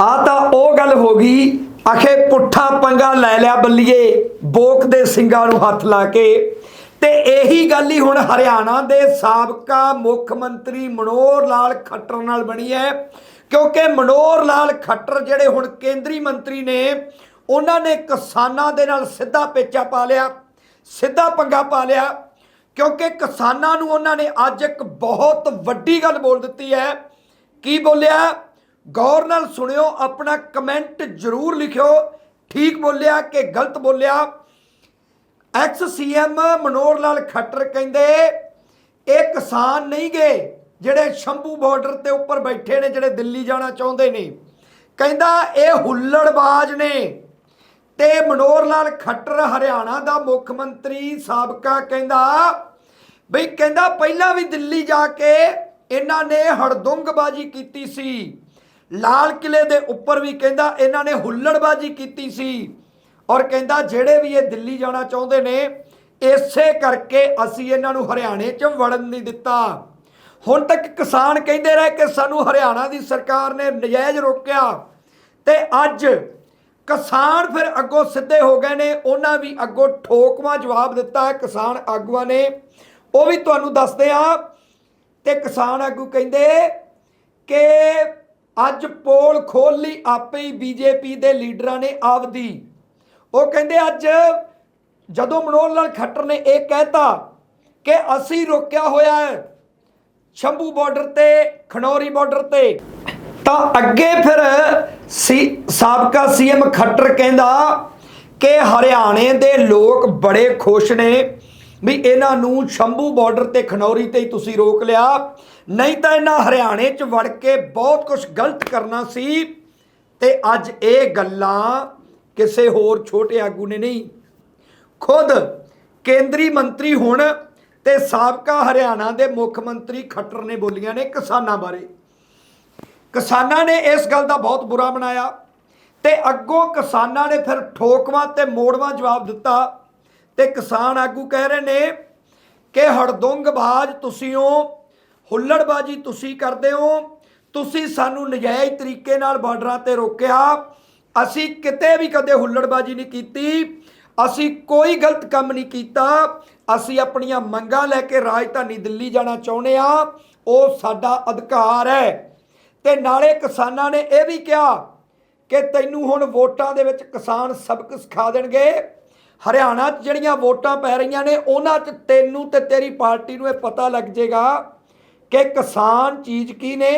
ਆ ਤਾਂ ਉਹ ਗੱਲ ਹੋ ਗਈ ਅਖੇ ਪੁੱਠਾ ਪੰਗਾ ਲੈ ਲਿਆ ਬੱਲੀਏ, ਬੋਕ ਦੇ ਸਿੰਘਾਂ ਨੂੰ ਹੱਥ ਲਾ ਕੇ। ਤੇ ਇਹੀ ਗੱਲ ਹੀ ਹੁਣ ਹਰਿਆਣਾ ਦੇ ਸਾਬਕਾ ਮੁੱਖ ਮੰਤਰੀ ਮਨੋਹਰ ਲਾਲ ਖੱਟਰ ਨਾਲ ਬਣੀ ਹੈ। ਕਿਉਂਕਿ ਮਨੋਹਰ ਲਾਲ ਖੱਟਰ ਜਿਹੜੇ ਹੁਣ ਕੇਂਦਰੀ ਮੰਤਰੀ ਨੇ, ਉਹਨਾਂ ਨੇ ਕਿਸਾਨਾਂ ਦੇ ਨਾਲ ਸਿੱਧਾ ਪੇਚਾ ਪਾ ਲਿਆ, ਸਿੱਧਾ ਪੰਗਾ ਪਾ ਲਿਆ। ਕਿਉਂਕਿ ਕਿਸਾਨਾਂ ਨੂੰ ਉਹਨਾਂ ਨੇ ਅੱਜ ਇੱਕ ਬਹੁਤ ਵੱਡੀ ਗੱਲ ਬੋਲ ਦਿੱਤੀ ਹੈ। ਕੀ ਬੋਲਿਆ? ਗੌਰ ਨਾਲ ਸੁਣਿਓ, ਆਪਣਾ ਕਮੈਂਟ ਜ਼ਰੂਰ ਲਿਖਿਓ। ਠੀਕ ਬੋਲਿਆ ਕਿ ਗਲਤ ਬੋਲਿਆ? ਐਕਸ ਸੀਐਮ ਮਨੋਹਰ ਲਾਲ ਖੱਟਰ ਕਹਿੰਦੇ, ਇਹ ਕਿਸਾਨ ਨਹੀਂ ਗਏ ਜਿਹੜੇ ਸ਼ੰਭੂ ਬਾਰਡਰ ਤੇ ਉੱਪਰ ਬੈਠੇ ਨੇ, ਜਿਹੜੇ ਦਿੱਲੀ ਜਾਣਾ ਚਾਹੁੰਦੇ ਨੇ। ਕਹਿੰਦਾ, ਇਹ ਹੁੱਲੜਬਾਜ਼ ਨੇ। ਤੇ ਮਨੋਹਰ ਲਾਲ ਖੱਟਰ ਹਰਿਆਣਾ ਦਾ ਮੁੱਖ ਮੰਤਰੀ ਸਾਬਕਾ ਕਹਿੰਦਾ, ਬਈ ਕਹਿੰਦਾ ਪਹਿਲਾਂ ਵੀ ਦਿੱਲੀ ਜਾ ਕੇ ਇਹਨਾਂ ਨੇ ਹੜਦੁੰਗਬਾਜ਼ੀ ਕੀਤੀ ਸੀ। ਲਾਲ ਕਿਲੇ ਦੇ ਉੱਪਰ ਵੀ ਕਹਿੰਦਾ ਇਹਨਾਂ ਨੇ ਹੁੱਲੜਬਾਜ਼ੀ ਕੀਤੀ ਸੀ। ਔਰ ਕਹਿੰਦਾ ਜਿਹੜੇ ਵੀ ਇਹ ਦਿੱਲੀ ਜਾਣਾ ਚਾਹੁੰਦੇ ਨੇ, ਇਸੇ ਕਰਕੇ ਅਸੀਂ ਇਹਨਾਂ ਨੂੰ ਹਰਿਆਣੇ 'ਚ ਵੜਨ ਨਹੀਂ ਦਿੱਤਾ। ਹੁਣ ਤੱਕ ਕਿਸਾਨ ਕਹਿੰਦੇ ਰਹੇ ਕਿ ਸਾਨੂੰ ਹਰਿਆਣਾ ਦੀ ਸਰਕਾਰ ਨੇ ਨਜਾਇਜ਼ ਰੋਕਿਆ। ਤੇ ਅੱਜ ਕਿਸਾਨ ਫਿਰ ਅੱਗੋਂ ਸਿੱਧੇ ਹੋ ਗਏ ਨੇ, ਉਹਨਾਂ ਵੀ ਅੱਗੋਂ ਠੋਕਵਾ ਜਵਾਬ ਦਿੱਤਾ ਹੈ ਕਿਸਾਨ ਆਗੂਆਂ ਨੇ। ਉਹ ਵੀ ਤੁਹਾਨੂੰ ਦੱਸਦੇ ਆ ਤੇ ਕਿਸਾਨ ਆਗੂ ਕਹਿੰਦੇ ਕਿ ਅੱਜ ਪੋਲ ਖੋਲ ਲਈ ਆਪੇ ਹੀ ਬੀਜੇਪੀ ਦੇ ਲੀਡਰਾਂ ਨੇ ਆਪਦੀ ਉਹ ਕਹਿੰਦੇ ਅੱਜ ਜਦੋਂ ਮਨੋਹਰ ਲਾਲ ਖੱਟਰ ਨੇ ਇਹ ਕਹਿਤਾ ਕਿ ਅਸੀਂ ਰੋਕਿਆ ਹੋਇਆ ਹੈ ਸ਼ੰਭੂ ਬਾਰਡਰ ਤੇ, ਖਨੌਰੀ ਬਾਰਡਰ ਤੇ, ਤਾਂ ਅੱਗੇ ਫਿਰ ਸੀ, ਸਾਬਕਾ ਸੀਐਮ ਖੱਟਰ ਕਹਿੰਦਾ ਕਿ ਹਰਿਆਣੇ ਦੇ ਲੋਕ ਬੜੇ ਖੁਸ਼ ਨੇ। ਵੀ ਇਹਨਾਂ ਨੂੰ ਸ਼ੰਭੂ ਬਾਰਡਰ ਤੇ ਖਨੌਰੀ ਤੇ ਹੀ ਤੁਸੀਂ ਰੋਕ ਲਿਆ। ਨਹੀਂ ਤਾਂ ਇਹਨਾਂ ਹਰਿਆਣੇ 'ਚ ਵੜ ਕੇ ਬਹੁਤ ਕੁਝ ਗਲਤ ਕਰਨਾ ਸੀ। ਤੇ ਅੱਜ ਇਹ ਗੱਲਾਂ ਕਿਸੇ ਹੋਰ ਛੋਟੇ ਆਗੂ ਨੇ ਨਹੀਂ। ਖੁਦ ਕੇਂਦਰੀ ਮੰਤਰੀ ਹੁਣ ਤੇ ਸਾਬਕਾ ਹਰਿਆਣਾ ਦੇ ਮੁੱਖ ਮੰਤਰੀ ਖੱਟਰ ਨੇ ਬੋਲੀਆਂ ਨੇ ਕਿਸਾਨਾਂ ਬਾਰੇ। ਕਿਸਾਨਾਂ ਨੇ ਇਸ ਗੱਲ ਦਾ ਬਹੁਤ ਬੁਰਾ ਬਣਾਇਆ ਤੇ ਅੱਗੋਂ ਕਿਸਾਨਾਂ ਨੇ ਫਿਰ ਠੋਕਵਾਂ ਤੇ ਮੋੜਵਾਂ ਜਵਾਬ ਦਿੱਤਾ। ਤੇ ਕਿਸਾਨ ਆਗੂ ਕਹਿ ਰਹੇ ਨੇ ਕਿ ਹੜਦੁੰਗਬਾਜ਼ ਤੁਸੀਂ ਹੋ ਹੁੱਲੜਬਾਜੀ ਤੁਸੀਂ ਕਰਦੇ ਹੋ, ਤੁਸੀਂ ਸਾਨੂੰ ਨਜਾਇਜ਼ ਤਰੀਕੇ ਨਾਲ ਬਾਰਡਰਾਂ ਤੇ ਰੋਕਿਆ, ਅਸੀਂ ਕਿਤੇ ਵੀ ਕਦੇ ਹੁੱਲੜਬਾਜੀ ਨਹੀਂ ਕੀਤੀ, ਅਸੀਂ ਕੋਈ ਗਲਤ ਕੰਮ ਨਹੀਂ ਕੀਤਾ, ਅਸੀਂ ਆਪਣੀਆਂ ਮੰਗਾਂ ਲੈ ਕੇ ਰਾਜਧਾਨੀ ਦਿੱਲੀ ਜਾਣਾ ਚਾਹੁੰਦੇ ਆ, ਉਹ ਸਾਡਾ ਅਧਿਕਾਰ ਹੈ। ਤੇ ਨਾਲੇ ਕਿਸਾਨਾਂ ਨੇ ਇਹ ਵੀ ਕਿਹਾ ਕਿ ਤੈਨੂੰ ਹੁਣ ਵੋਟਾਂ ਦੇ ਵਿੱਚ ਕਿਸਾਨ ਸਬਕ ਸਿਖਾ ਦੇਣਗੇ ਹਰਿਆਣਾ 'ਚ ਜਿਹੜੀਆਂ ਵੋਟਾਂ ਪੈ ਰਹੀਆਂ ਨੇ, ਉਹਨਾਂ 'ਚ ਤੈਨੂੰ ਤੇ ਤੇਰੀ ਪਾਰਟੀ ਨੂੰ ਇਹ ਪਤਾ ਲੱਗ ਜਾਏਗਾ ਕਿ ਕਿਸਾਨ ਚੀਜ਼ ਕੀ ਨੇ।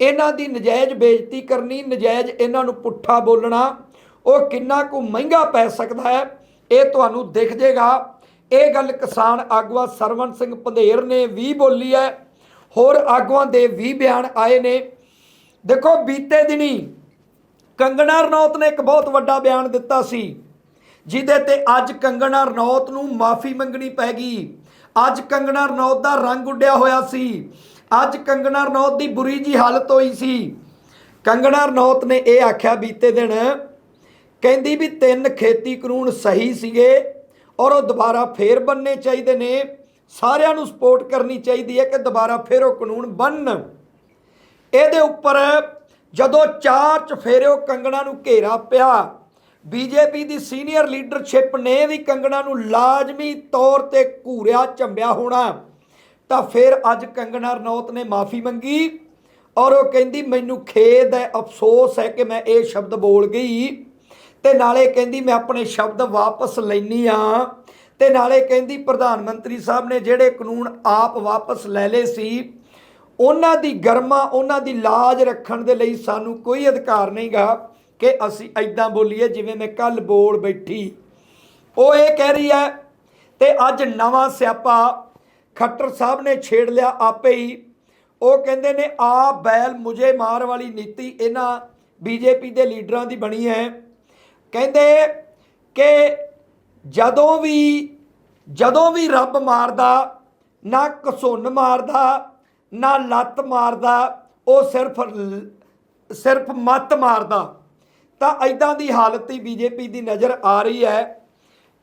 ਇਹਨਾਂ ਦੀ ਨਜਾਇਜ਼ ਬੇਇੱਜ਼ਤੀ ਕਰਨੀ, ਨਜਾਇਜ਼ ਇਹਨਾਂ ਨੂੰ ਪੁੱਠਾ ਬੋਲਣਾ, ਉਹ ਕਿੰਨਾ ਕੁ ਮਹਿੰਗਾ ਪੈ ਸਕਦਾ ਹੈ, ਇਹ ਤੁਹਾਨੂੰ ਦਿਖ ਜਾਏਗਾ ਇਹ ਗੱਲ ਕਿਸਾਨ ਆਗੂਆ ਸਰਵਨ ਸਿੰਘ ਪੰਧੇਰ ਨੇ ਵੀ ਬੋਲੀ ਹੈ। ਹੋਰ ਆਗੂਆਂ ਦੇ ਵੀ ਬਿਆਨ ਆਏ ਨੇ। ਦੇਖੋ, ਬੀਤੇ ਦਿਨੀ ਕੰਗਣਾ ਰਣੌਤ ਨੇ ਇੱਕ ਬਹੁਤ ਵੱਡਾ ਬਿਆਨ ਦਿੱਤਾ ਸੀ। ਜਿਹਦੇ ਤੇ ਅੱਜ ਕੰਗਣਾ ਰਣੌਤ ਨੂੰ ਮਾਫੀ ਮੰਗਣੀ ਪੈ ਗਈ। ਅੱਜ ਕੰਗਣਾ ਰਣੌਤ ਦਾ ਰੰਗ ਉੱਡਿਆ ਹੋਇਆ ਸੀ। ਅੱਜ ਕੰਗਣਾ ਰਣੌਤ ਦੀ ਬੁਰੀ ਜੀ ਹਾਲਤ ਹੋਈ ਸੀ। ਕੰਗਣਾ ਰਣੌਤ ਨੇ ਇਹ ਆਖਿਆ ਬੀਤੇ ਦਿਨ, ਕਹਿੰਦੀ ਵੀ ਤਿੰਨ ਖੇਤੀ ਕਾਨੂੰਨ ਸਹੀ ਸੀਗੇ ਔਰ ਉਹ ਦੁਬਾਰਾ ਫੇਰ ਬੰਨਣੇ ਚਾਹੀਦੇ ਨੇ। ਸਾਰਿਆਂ ਨੂੰ ਸਪੋਰਟ ਕਰਨੀ ਚਾਹੀਦੀ ਹੈ ਕਿ ਦੁਬਾਰਾ ਫੇਰ ਉਹ ਕਾਨੂੰਨ ਬਣਨ। ਇਹਦੇ ਉੱਪਰ ਜਦੋਂ ਚਾਰ ਚਫੇਰਿਓ ਕੰਗਣਾ ਨੂੰ ਘੇਰਾ ਪਿਆ ਬੀਜੇਪੀ ਦੀ ਸੀਨੀਅਰ ਲੀਡਰਸ਼ਿਪ ਨੇ ਵੀ ਕੰਗਣਾ ਨੂੰ ਲਾਜ਼ਮੀ ਤੌਰ ਤੇ ਘੂਰਿਆ ਝੰਬਿਆ ਹੋਣਾ। ਤਾਂ ਫਿਰ ਅੱਜ ਕੰਗਣਾ ਰਣੌਤ ਨੇ ਮਾਫੀ ਮੰਗੀ ਔਰ ਉਹ ਕਹਿੰਦੀ, ਮੈਨੂੰ ਖੇਦ ਹੈ, ਅਫਸੋਸ ਹੈ ਕਿ ਮੈਂ ਇਹ ਸ਼ਬਦ ਬੋਲ ਗਈ ਤੇ ਨਾਲੇ ਕਹਿੰਦੀ, ਮੈਂ ਆਪਣੇ ਸ਼ਬਦ ਵਾਪਸ ਲੈਣੀ ਆ ਤੇ ਨਾਲੇ ਕਹਿੰਦੀ, ਪ੍ਰਧਾਨ ਮੰਤਰੀ ਸਾਹਿਬ ਨੇ ਜਿਹੜੇ ਕਾਨੂੰਨ ਆਪ ਵਾਪਸ ਲੈ ਲਏ ਸੀ, ਉਹਨਾਂ ਦੀ ਗਰਮਾ, ਉਹਨਾਂ ਦੀ ਲਾਜ ਰੱਖਣ ਦੇ ਲਈ ਸਾਨੂੰ ਕੋਈ ਅਧਿਕਾਰ ਨਹੀਂਗਾ। ਕਿ ਅਸੀਂ ਐਦਾਂ ਬੋਲੀਏ ਜਿਵੇਂ ਮੈਂ ਕੱਲ ਬੋਲ ਬੈਠੀ। ਉਹ ਇਹ ਕਹਿ ਰਹੀ ਹੈ, ਤੇ ਅੱਜ ਨਵਾਂ ਸਿਆਪਾ ਖੱਟਰ ਸਾਹਿਬ ਨੇ ਛੇੜ ਲਿਆ ਆਪੇ ਹੀ। ਉਹ ਕਹਿੰਦੇ ਨੇ, ਆ ਬੈਲ ਮੁਝੇ ਮਾਰ ਵਾਲੀ ਨੀਤੀ ਇਹਨਾਂ ਬੀਜੇਪੀ ਦੇ ਲੀਡਰਾਂ ਦੀ ਬਣੀ ਹੈ। ਕਹਿੰਦੇ ਕਿ ਜਦੋਂ ਵੀ ਜਦੋਂ ਵੀ ਰੱਬ ਮਾਰਦਾ, ਨਾ ਘਸੁੰਨ ਮਾਰਦਾ, ਨਾ ਲੱਤ ਮਾਰਦਾ, ਉਹ ਸਿਰਫ ਸਿਰਫ ਮੱਤ ਮਾਰਦਾ। ਤਾਂ ਐਦਾਂ ਦੀ ਹਾਲਤ ਹੀ ਬੀਜੇਪੀ ਦੀ ਨਜ਼ਰ ਆ ਰਹੀ ਹੈ,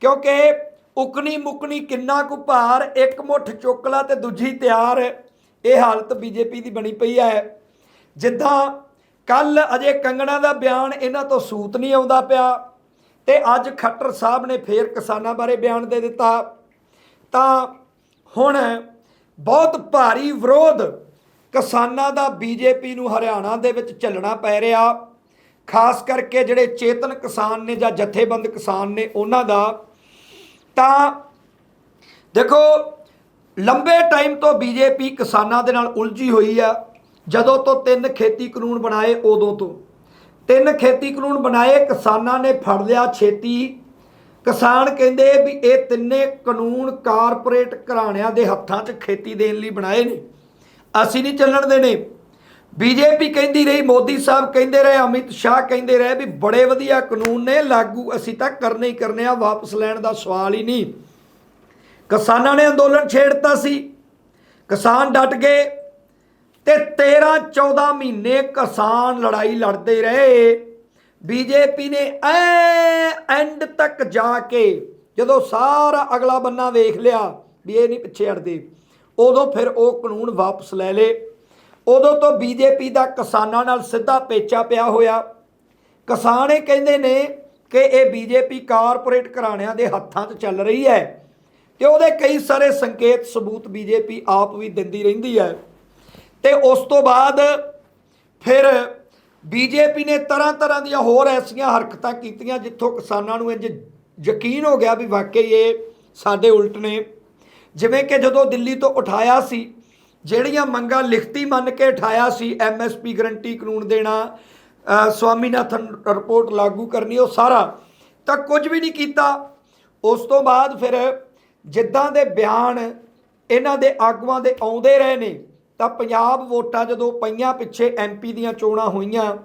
ਕਿਉਂਕਿ ਉਕਣੀ ਮੁਕਣੀ ਕਿੰਨਾ ਕੁ ਭਾਰ, ਇੱਕ ਮੁੱਠ ਚੁੱਕ ਲਾ ਤੇ ਦੂਜੀ ਤਿਆਰ, ਇਹ ਹਾਲਤ ਬੀਜੇਪੀ ਦੀ ਬਣੀ ਪਈ ਹੈ। ਜਿੱਦਾਂ ਕੱਲ ਅਜੇ ਕੰਗਣਾ ਦਾ ਬਿਆਨ ਇਹਨਾਂ ਤੋਂ ਸੂਤ ਨਹੀਂ ਆਉਂਦਾ ਪਿਆ ਤੇ ਅੱਜ ਖੱਟਰ ਸਾਹਿਬ ਨੇ ਫੇਰ ਕਿਸਾਨਾਂ ਬਾਰੇ ਬਿਆਨ ਦੇ ਦਿੱਤਾ। ਤਾਂ ਹੁਣ ਬਹੁਤ ਭਾਰੀ ਵਿਰੋਧ ਕਿਸਾਨਾਂ ਦਾ ਬੀਜੇਪੀ ਨੂੰ ਹਰਿਆਣਾ ਦੇ ਵਿੱਚ ਚੱਲਣਾ ਪੈ ਰਿਹਾ। ਖਾਸ ਕਰਕੇ ਜਿਹੜੇ ਚੇਤਨ ਕਿਸਾਨ ਨੇ ਜਾਂ ਜਥੇਬੰਦ ਕਿਸਾਨ ਨੇ ਉਹਨਾਂ ਦਾ, ਤਾਂ ਦੇਖੋ, ਲੰਬੇ ਟਾਈਮ ਤੋਂ ਬੀਜੇਪੀ ਕਿਸਾਨਾਂ ਦੇ ਨਾਲ ਉਲਝੀ ਹੋਈ ਆ। ਜਦੋਂ ਤੋਂ ਤਿੰਨ ਖੇਤੀ ਕਾਨੂੰਨ ਬਣਾਏ, ਉਦੋਂ ਤੋਂ। ਤਿੰਨ ਖੇਤੀ ਕਾਨੂੰਨ ਬਣਾਏ, ਕਿਸਾਨਾਂ ਨੇ ਫੜ ਲਿਆ ਛੇਤੀ। ਕਿਸਾਨ ਕਹਿੰਦੇ ਵੀ ਇਹ ਤਿੰਨੇ ਕਾਨੂੰਨ ਕਾਰਪੋਰੇਟ ਘਰਾਣਿਆਂ ਦੇ ਹੱਥਾਂ 'ਚ ਖੇਤੀ ਦੇਣ ਲਈ ਬਣਾਏ ਨੇ। ਅਸੀਂ ਨਹੀਂ ਚੱਲਣ ਦੇਣੇ। ਬੀਜੇਪੀ ਕਹਿੰਦੀ ਰਹੀ, ਮੋਦੀ ਸਾਹਿਬ ਕਹਿੰਦੇ ਰਹੇ, ਅਮਿਤ ਸ਼ਾਹ ਕਹਿੰਦੇ ਰਹੇ ਵੀ ਬੜੇ ਵਧੀਆ ਕਾਨੂੰਨ ਨੇ, ਲਾਗੂ ਅਸੀਂ ਤਾਂ ਕਰਨੇ ਹੀ ਕਰਨੇ ਆ, ਵਾਪਸ ਲੈਣ ਦਾ ਸਵਾਲ ਹੀ ਨਹੀਂ। ਕਿਸਾਨਾਂ ਨੇ ਅੰਦੋਲਨ ਛੇੜਤਾ ਸੀ। ਕਿਸਾਨ ਡਟ ਗਏ ਤੇ 13 14 ਮਹੀਨੇ ਕਿਸਾਨ ਲੜਾਈ ਲੜਦੇ ਰਹੇ। ਬੀਜੇਪੀ ਨੇ ਐ ਐਂਡ ਤੱਕ ਜਾ ਕੇ ਜਦੋਂ ਸਾਰਾ ਅਗਲਾ ਬੰਨਾ ਵੇਖ ਲਿਆ ਵੀ ਇਹ ਨਹੀਂ ਪਿੱਛੇ ਹਟਦੇ, ਉਦੋਂ ਫਿਰ ਉਹ ਕਾਨੂੰਨ ਵਾਪਸ ਲੈ ਲੇ ਉਦੋਂ ਤੋਂ ਬੀਜੇਪੀ ਦਾ ਕਿਸਾਨਾਂ ਨਾਲ ਸਿੱਧਾ ਪੇਚਾ ਪਿਆ ਹੋਇਆ। ਕਿਸਾਨ ਇਹ ਕਹਿੰਦੇ ਨੇ ਕਿ ਇਹ ਬੀਜੇਪੀ ਕਾਰਪੋਰੇਟ ਘਰਾਣਿਆਂ ਦੇ ਹੱਥਾਂ 'ਚ ਚੱਲ ਰਹੀ ਹੈ ਤੇ ਉਹਦੇ ਕਈ ਸਾਰੇ ਸੰਕੇਤ ਸਬੂਤ ਬੀਜੇਪੀ ਆਪ ਵੀ ਦਿੰਦੀ ਰਹਿੰਦੀ ਹੈ। ਤੇ ਉਸ ਤੋਂ ਬਾਅਦ ਫਿਰ ਬੀਜੇਪੀ ਨੇ ਤਰ੍ਹਾਂ ਤਰ੍ਹਾਂ ਦੀਆਂ ਹੋਰ ਐਸੀਆਂ ਹਰਕਤਾਂ ਕੀਤੀਆਂ ਜਿੱਥੋਂ ਕਿਸਾਨਾਂ ਨੂੰ ਇੰਜ ਯਕੀਨ ਹੋ ਗਿਆ ਵੀ ਵਾਕਈ ਇਹ ਸਾਡੇ ਉਲਟ ਨੇ। ਜਿਵੇਂ ਕਿ ਜਦੋਂ ਦਿੱਲੀ ਤੋਂ ਉਠਾਇਆ ਸੀ ਜਿਹੜੀਆਂ ਮੰਗਾਂ ਲਿਖਤੀ ਮੰਨ ਕੇ ਉਠਾਇਆ ਸੀ ਐਮਐਸਪੀ ਗਰੰਟੀ ਕਾਨੂੰਨ ਦੇਣਾ ਸਵਾਮੀਨਾਥਨ ਰਿਪੋਰਟ ਲਾਗੂ ਕਰਨੀ, ਉਹ ਸਾਰਾ ਤਾਂ ਕੁਝ ਵੀ ਨਹੀਂ ਕੀਤਾ। ਉਸ ਤੋਂ ਬਾਅਦ ਫਿਰ ਜਿੱਦਾਂ ਦੇ ਬਿਆਨ ਇਹਨਾਂ ਦੇ ਆਗੂਆਂ ਦੇ ਆਉਂਦੇ ਰਹੇ ਨੇ, ਤਾਂ ਪੰਜਾਬ ਵੋਟਾਂ ਜਦੋਂ ਪਈਆਂ ਪਿੱਛੇ ਐਮਪੀ ਦੀਆਂ ਚੋਣਾਂ ਹੋਈਆਂ,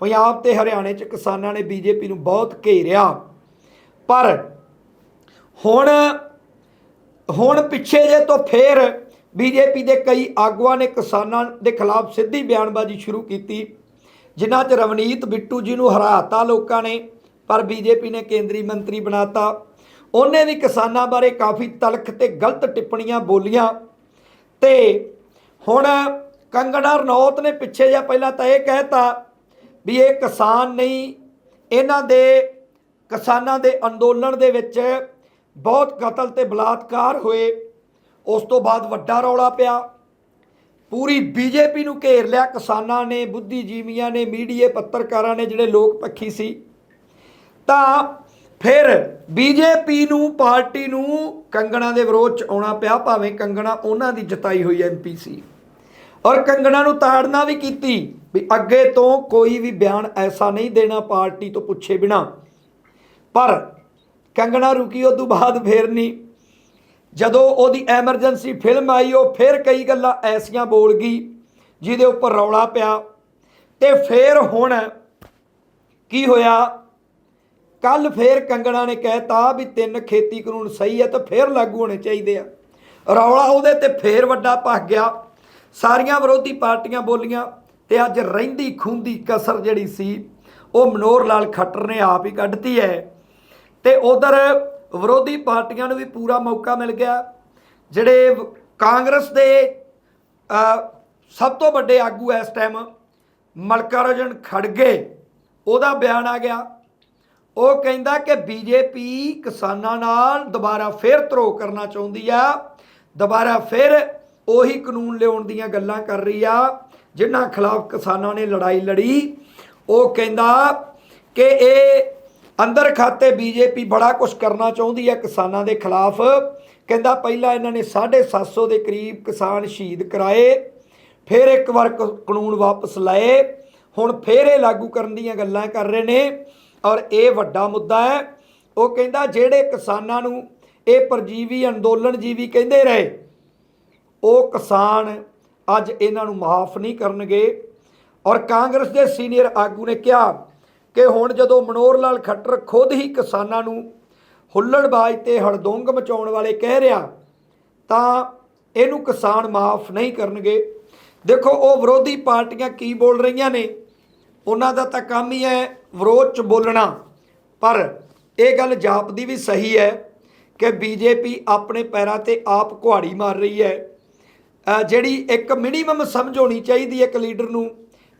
ਪੰਜਾਬ ਤੇ ਹਰਿਆਣੇ 'ਚ ਕਿਸਾਨਾਂ ਨੇ ਬੀਜੇਪੀ ਨੂੰ ਬਹੁਤ ਘੇਰਿਆ। ਪਰ ਹੁਣ ਹੁਣ ਪਿੱਛੇ ਜੇ ਤੋਂ ਫੇਰ ਬੀਜੇਪੀ ਦੇ ਕਈ ਆਗੂਆਂ ਨੇ ਕਿਸਾਨਾਂ ਦੇ ਖਿਲਾਫ ਸਿੱਧੀ ਬਿਆਨਬਾਜ਼ੀ ਸ਼ੁਰੂ ਕੀਤੀ, ਜਿਨ੍ਹਾਂ 'ਚ ਰਵਨੀਤ ਬਿੱਟੂ ਜੀ ਨੂੰ ਹਰਾਤਾ ਲੋਕਾਂ ਨੇ, ਪਰ ਬੀਜੇਪੀ ਨੇ ਕੇਂਦਰੀ ਮੰਤਰੀ ਬਣਾਤਾ। ਉਹਨੇ ਵੀ ਕਿਸਾਨਾਂ ਬਾਰੇ ਕਾਫੀ ਤਲਖ ਤੇ ਗਲਤ ਟਿੱਪਣੀਆਂ ਬੋਲੀਆਂ। ਤੇ ਹੁਣ ਕੰਗਣਾ ਰਣੌਤ ਨੇ ਪਿੱਛੇ ਜਾਂ ਪਹਿਲਾਂ ਤਾਂ ਇਹ ਕਹਿਤਾ ਵੀ ਇਹ ਕਿਸਾਨ ਨਹੀਂ, ਇਹਨਾਂ ਦੇ ਕਿਸਾਨਾਂ ਦੇ ਅੰਦੋਲਨ ਦੇ ਵਿੱਚ ਬਹੁਤ ਕਤਲ ਤੇ ਬਲਾਤਕਾਰ ਹੋਏ। ਉਸ ਤੋਂ ਬਾਅਦ ਵੱਡਾ ਰੌਲਾ ਪਿਆ। ਪੂਰੀ ਬੀਜੇਪੀ ਨੂੰ ਘੇਰ ਲਿਆ ਕਿਸਾਨਾਂ ਨੇ, ਬੁੱਧੀਜੀਵੀਆਂ ਨੇ, ਮੀਡੀਏ ਪੱਤਰਕਾਰਾਂ ਨੇ ਜਿਹੜੇ ਲੋਕ ਪੱਖੀ ਸੀ। ਤਾਂ ਫਿਰ ਬੀਜੇਪੀ ਨੂੰ, ਪਾਰਟੀ ਨੂੰ ਕੰਗਣਾ ਦੇ ਵਿਰੋਧ ਚ ਆਉਣਾ ਪਿਆ, ਭਾਵੇਂ ਕੰਗਣਾ ਉਹਨਾਂ ਦੀ ਜਤਾਈ ਹੋਈ ਐਮਪੀ ਸੀ। ਔਰ ਕੰਗਣਾ ਨੂੰ ਤਾੜਨਾ ਵੀ ਕੀਤੀ ਵੀ ਅੱਗੇ ਤੋਂ ਕੋਈ ਵੀ ਬਿਆਨ ਐਸਾ ਨਹੀਂ ਦੇਣਾ ਪਾਰਟੀ ਤੋਂ ਪੁੱਛੇ ਬਿਨਾ। ਪਰ ਕੰਗਣਾ ਰੁਕੀ ਉਸ ਤੋਂ ਬਾਅਦ ਫੇਰ ਨਹੀਂ। ਜਦੋਂ ਉਹਦੀ ਐਮਰਜੈਂਸੀ ਫਿਲਮ ਆਈ, ਉਹ ਫਿਰ ਕਈ ਗੱਲਾਂ ਐਸੀਆਂ ਬੋਲ ਗਈ, ਜਿਹਦੇ ਉੱਪਰ ਰੌਲਾ ਪਿਆ। ਤੇ ਫਿਰ ਹੁਣ ਕੀ ਹੋਇਆ? ਕੱਲ ਫਿਰ ਕੰਗਣਾ ਨੇ ਕਹਿਤਾ ਵੀ ਤਿੰਨ ਖੇਤੀ ਕਾਨੂੰਨ ਸਹੀ ਹੈ ਤਾਂ ਫਿਰ ਲਾਗੂ ਹੋਣੇ ਚਾਹੀਦੇ ਆ। ਰੌਲਾ ਉਹਦੇ ਤੇ ਫੇਰ ਵੱਡਾ ਭੱਗ ਗਿਆ। ਸਾਰੀਆਂ ਵਿਰੋਧੀ ਪਾਰਟੀਆਂ ਬੋਲੀਆਂ ਤੇ ਅੱਜ ਰਹਿੰਦੀ ਖੁੰਦੀ ਕਸਰ ਜਿਹੜੀ ਸੀ, ਉਹ ਮਨੋਹਰ ਲਾਲ ਖੱਟਰ ਨੇ ਆਪ ਹੀ ਕੱਢਤੀ ਹੈ। ਤੇ ਉਧਰ ਵਿਰੋਧੀ ਪਾਰਟੀਆਂ ਨੂੰ ਵੀ ਪੂਰਾ ਮੌਕਾ ਮਿਲ ਗਿਆ। ਜਿਹੜੇ ਕਾਂਗਰਸ ਦੇ ਸਭ ਤੋਂ ਵੱਡੇ ਆਗੂ ਇਸ ਟਾਈਮ ਮਲਕਾਰਜਨ ਖੜਗੇ, ਉਹਦਾ ਬਿਆਨ ਆ ਗਿਆ। ਉਹ ਕਹਿੰਦਾ ਕਿ ਬੀਜੇਪੀ ਕਿਸਾਨਾਂ ਨਾਲ ਦੁਬਾਰਾ ਫੇਰ ਧਰੋ ਕਰਨਾ ਚਾਹੁੰਦੀ ਆ। ਦੁਬਾਰਾ ਫਿਰ ਉਹੀ ਕਾਨੂੰਨ ਲਿਆਉਣ ਦੀਆਂ ਗੱਲਾਂ ਕਰ ਰਹੀ ਆ, ਜਿਨ੍ਹਾਂ ਖਿਲਾਫ ਕਿਸਾਨਾਂ ਨੇ ਲੜਾਈ ਲੜੀ। ਉਹ ਕਹਿੰਦਾ ਕਿ ਇਹ ਅੰਦਰ ਖਾਤੇ ਬੀਜੇਪੀ ਬੜਾ ਕੁਝ ਕਰਨਾ ਚਾਹੁੰਦੀ ਹੈ ਕਿਸਾਨਾਂ ਦੇ ਖਿਲਾਫ। ਕਹਿੰਦਾ ਪਹਿਲਾਂ ਇਹਨਾਂ ਨੇ 750 ਦੇ ਕਰੀਬ ਕਿਸਾਨ ਸ਼ਹੀਦ ਕਰਾਏ, ਫਿਰ ਇੱਕ ਵਾਰ ਕ- ਕਾਨੂੰਨ ਵਾਪਸ ਲਏ, ਹੁਣ ਫਿਰ ਇਹ ਲਾਗੂ ਕਰਨ ਦੀਆਂ ਗੱਲਾਂ ਕਰ ਰਹੇ ਨੇ ਔਰ ਇਹ ਵੱਡਾ ਮੁੱਦਾ ਹੈ। ਉਹ ਕਹਿੰਦਾ ਜਿਹੜੇ ਕਿਸਾਨਾਂ ਨੂੰ ਇਹ ਪਰਜੀਵੀ ਅੰਦੋਲਨ ਜੀਵੀ ਕਹਿੰਦੇ ਰਹੇ, ਉਹ ਕਿਸਾਨ ਅੱਜ ਇਹਨਾਂ ਨੂੰ ਮਾਫ ਨਹੀਂ ਕਰਨਗੇ। ਔਰ ਕਾਂਗਰਸ ਦੇ ਸੀਨੀਅਰ ਆਗੂ ਨੇ ਕਿਹਾ ਕਿ ਹੁਣ ਜਦੋਂ ਮਨੋਹਰ ਲਾਲ ਖੱਟਰ ਖੁਦ ਹੀ ਕਿਸਾਨਾਂ ਨੂੰ ਹੁੱਲੜਬਾਜ਼ ਤੇ ਹੜਦੋਂਗ ਮਚਾਉਣ ਵਾਲੇ ਕਹਿ ਰਿਹਾ, ਤਾਂ ਇਹਨੂੰ ਕਿਸਾਨ ਮਾਫ ਨਹੀਂ ਕਰਨਗੇ। ਦੇਖੋ, ਉਹ ਵਿਰੋਧੀ ਪਾਰਟੀਆਂ ਕੀ ਬੋਲ ਰਹੀਆਂ ਨੇ, ਉਹਨਾਂ ਦਾ ਤਾਂ ਕੰਮ ਹੀ ਹੈ ਵਿਰੋਧ ਚ ਬੋਲਣਾ। ਪਰ ਇਹ ਗੱਲ ਜਾਪਦੀ ਵੀ ਸਹੀ ਹੈ ਕਿ ਬੀਜੇਪੀ ਆਪਣੇ ਪੈਰਾਂ ਤੇ ਆਪ ਕੁਹਾੜੀ ਮਾਰ ਰਹੀ ਹੈ। ਜਿਹੜੀ ਇੱਕ ਮਿਨੀਮਮ ਸਮਝ ਹੋਣੀ ਚਾਹੀਦੀ ਹੈ ਇੱਕ ਲੀਡਰ ਨੂੰ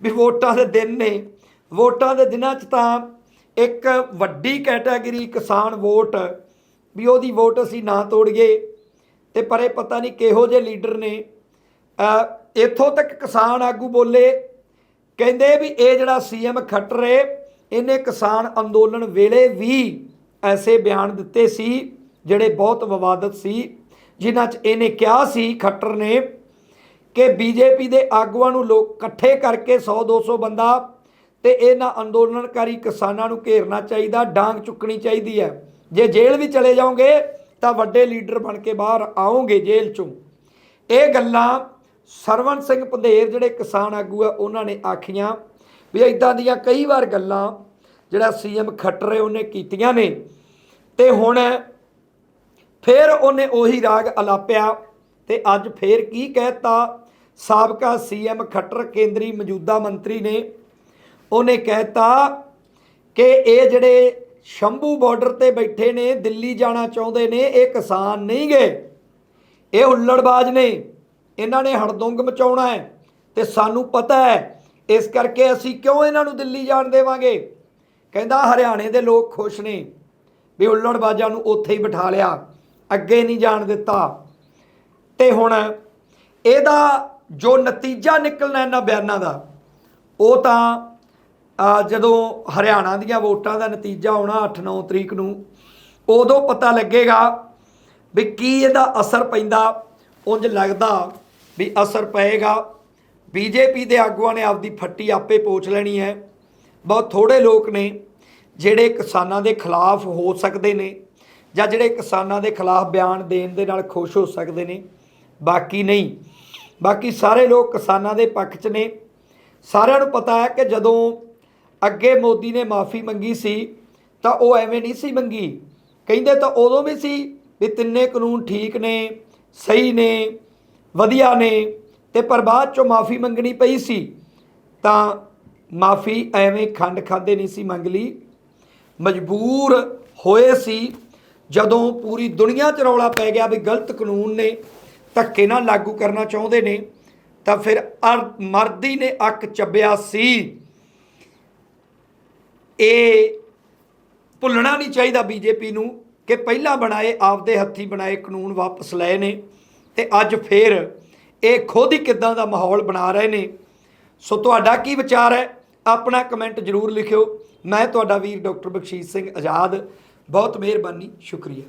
ਵੀ ਵੋਟਾਂ ਦੇ ਦਿਨ ਨੇ ਵੋਟਾਂ ਦੇ ਦਿਨਾਂ 'ਚ ਤਾਂ ਇੱਕ ਵੱਡੀ ਕੈਟਾਗਰੀ ਕਿਸਾਨ ਵੋਟ, ਵੀ ਉਹਦੀ ਵੋਟ ਅਸੀਂ ਨਾ ਤੋੜੀਏ, ਤੇ ਪਰ ਇਹ ਪਤਾ ਨਹੀਂ ਕਿਹੋ ਜਿਹੇ ਲੀਡਰ ਨੇ। ਇੱਥੋਂ ਤੱਕ ਕਿਸਾਨ ਆਗੂ ਬੋਲੇ, ਕਹਿੰਦੇ ਵੀ ਇਹ ਜਿਹੜਾ ਸੀਐਮ ਖੱਟਰੇ ਇਹਨੇ ਕਿਸਾਨ ਅੰਦੋਲਨ ਵੇਲੇ ਵੀ ਐਸੇ ਬਿਆਨ ਦਿੱਤੇ ਸੀ, ਜਿਹੜੇ ਬਹੁਤ ਵਿਵਾਦਤ ਸੀ, ਜਿਨ੍ਹਾਂ 'ਚ ਇਹਨੇ ਕਿਹਾ ਸੀ ਖੱਟਰ ਨੇ ਕਿ ਬੀਜੇਪੀ ਦੇ ਆਗੂਆਂ ਨੂੰ ਲੋਕ ਇਕੱਠੇ ਕਰਕੇ 100 200 ਬੰਦਾ ਤੇ ਇਹਨਾਂ ਅੰਦੋਲਨਕਾਰੀ ਕਿਸਾਨਾਂ ਨੂੰ ਘੇਰਨਾ ਚਾਹੀਦਾ, ਡਾਂਗ ਚੁੱਕਣੀ ਚਾਹੀਦੀ ਹੈ। ਜੇ ਜੇਲ੍ਹ ਵੀ ਚਲੇ ਜਾਓਗੇ, ਤਾਂ ਵੱਡੇ ਲੀਡਰ ਬਣ ਕੇ ਬਾਹਰ ਆਓਗੇ ਜੇਲ੍ਹ ਚੋਂ। ਇਹ ਗੱਲਾਂ ਸਰਵਨ ਸਿੰਘ ਪੰਧੇਰ, ਜਿਹੜੇ ਕਿਸਾਨ ਆਗੂ ਆ, ਉਹਨਾਂ ਨੇ ਆਖੀਆਂ ਵੀ ਇਦਾਂ ਦੀਆਂ ਕਈ ਵਾਰ ਗੱਲਾਂ ਜਿਹੜਾ ਸੀਐਮ ਖੱਟਰੇ ਉਹਨੇ ਕੀਤੀਆਂ ਨੇ। ਤੇ ਹੁਣ ਫਿਰ ਉਹਨੇ ਉਹੀ ਰਾਗ ਅਲਾਪਿਆ ਤੇ ਅੱਜ ਫੇਰ ਕੀ ਕਹਿਤਾ? ਸਾਬਕਾ ਸੀਐਮ ਖੱਟਰ ਕੇਂਦਰੀ ਮੌਜੂਦਾ ਮੰਤਰੀ ਨੇ ਉਹਨੇ ਕਹਿਤਾ ਕਿ ਇਹ ਜਿਹੜੇ ਸ਼ੰਭੂ ਬਾਰਡਰ ਤੇ ਬੈਠੇ ਨੇ, ਦਿੱਲੀ ਜਾਣਾ ਚਾਹੁੰਦੇ ਨੇ, ਇਹ ਕਿਸਾਨ ਨਹੀਂ ਗਏ ਇਹ ਹੁੱਲੜਬਾਜ਼ ਨੇ। ਇਹਨਾਂ ਨੇ ਹੜਦੁੰਗ ਮਚਾਉਣਾ ਹੈ। ਤੇ ਸਾਨੂੰ ਪਤਾ ਹੈ, ਇਸ ਕਰਕੇ ਅਸੀਂ ਕਿਉਂ ਇਹਨਾਂ ਨੂੰ ਦਿੱਲੀ ਜਾਣ ਦੇਵਾਂਗੇ? ਕਹਿੰਦਾ, ਹਰਿਆਣੇ ਦੇ ਲੋਕ ਖੁਸ਼ ਨੇ ਵੀ ਹੁੱਲੜਬਾਜ਼ਾਂ ਨੂੰ ਉੱਥੇ ਹੀ ਬਿਠਾ ਲਿਆ। ਅੱਗੇ ਨਹੀਂ ਜਾਣ ਦਿੱਤਾ। ਤੇ ਹੁਣ ਇਹਦਾ ਜੋ ਨਤੀਜਾ ਨਿਕਲਣਾ ਇਹਨਾਂ ਬਿਆਨਾਂ ਦਾ, ਉਹ ਤਾਂ ਜਦੋਂ ਹਰਿਆਣਾ ਦੀਆਂ ਵੋਟਾਂ ਦਾ ਨਤੀਜਾ ਆਉਣਾ 8-9 ਤਰੀਕ ਨੂੰ, ਉਦੋਂ ਪਤਾ ਲੱਗੇਗਾ ਵੀ ਕੀ ਇਹਦਾ ਅਸਰ ਪੈਂਦਾ। ਉਂਝ ਲੱਗਦਾ ਵੀ ਅਸਰ ਪਏਗਾ। ਬੀਜੇਪੀ ਦੇ ਆਗੂਆਂ ਨੇ ਆਪਦੀ ਫੱਟੀ ਆਪੇ ਪੋਚ ਲੈਣੀ ਹੈ। ਬਹੁਤ ਥੋੜੇ ਲੋਕ ਨੇ ਜਿਹੜੇ ਕਿਸਾਨਾਂ ਦੇ ਖਿਲਾਫ ਹੋ ਸਕਦੇ ਨੇ ਜਾਂ ਜਿਹੜੇ ਕਿਸਾਨਾਂ ਦੇ ਖਿਲਾਫ ਬਿਆਨ ਦੇਣ ਦੇ ਨਾਲ ਖੁਸ਼ ਹੋ ਸਕਦੇ ਨੇ। ਬਾਕੀ ਨਹੀਂ। ਬਾਕੀ ਸਾਰੇ ਲੋਕ ਕਿਸਾਨਾਂ ਦੇ ਪੱਖ 'ਚ ਨੇ। ਸਾਰਿਆਂ ਨੂੰ ਪਤਾ ਹੈ ਕਿ ਜਦੋਂ ਅੱਗੇ ਮੋਦੀ ਨੇ ਮਾਫੀ ਮੰਗੀ ਸੀ, ਤਾਂ ਉਹ ਐਵੇਂ ਨਹੀਂ ਸੀ ਮੰਗੀ। ਕਹਿੰਦੇ ਤਾਂ ਉਦੋਂ ਵੀ ਸੀ ਵੀ ਤਿੰਨੇ ਕਾਨੂੰਨ ਠੀਕ ਨੇ, ਸਹੀ ਨੇ, ਵਧੀਆ ਨੇ, ਤੇ ਪਰ ਬਾਅਦ ਚੋਂ ਮਾਫੀ ਮੰਗਣੀ ਪਈ ਸੀ। ਤਾਂ ਮਾਫੀ ਐਵੇਂ ਖੰਡ ਖਾਦੇ ਨਹੀਂ ਸੀ ਮੰਗ ਲਈ। ਮਜਬੂਰ ਹੋਏ ਸੀ ਜਦੋਂ ਪੂਰੀ ਦੁਨੀਆ 'ਚ ਰੌਲਾ ਪੈ ਗਿਆ ਵੀ ਗਲਤ ਕਾਨੂੰਨ ਨੇ, ਧੱਕੇ ਨਾਲ ਲਾਗੂ ਕਰਨਾ ਚਾਹੁੰਦੇ ਨੇ, ਤਾਂ ਫਿਰ ਅਰ- ਮਰਦੀ ਨੇ ਅੱਕ ਚੱਬਿਆ ਸੀ। ਇਹ ਭੁੱਲਣਾ ਨਹੀਂ ਚਾਹੀਦਾ ਬੀਜੇਪੀ ਨੂੰ ਕਿ ਪਹਿਲਾਂ ਬਣਾਏ, ਆਪਦੇ ਹੱਥੀ ਬਣਾਏ ਕਾਨੂੰਨ ਵਾਪਸ ਲਏ ਨੇ ਤੇ ਅੱਜ ਫੇਰ ਇਹ ਖੁਦ ਹੀ ਕਿਦਾਂ ਦਾ ਮਾਹੌਲ ਬਣਾ ਰਹੇ ਨੇ। ਸੋ ਤੁਹਾਡਾ ਕੀ ਵਿਚਾਰ ਹੈ? ਆਪਣਾ ਕਮੈਂਟ ਜ਼ਰੂਰ ਲਿਖਿਓ। ਮੈਂ ਤੁਹਾਡਾ ਵੀਰ ਡਾਕਟਰ ਬਖਸ਼ੀਸ਼ ਸਿੰਘ ਆਜ਼ਾਦ। ਬਹੁਤ ਮਿਹਰਬਾਨੀ, ਸ਼ੁਕਰੀਆ।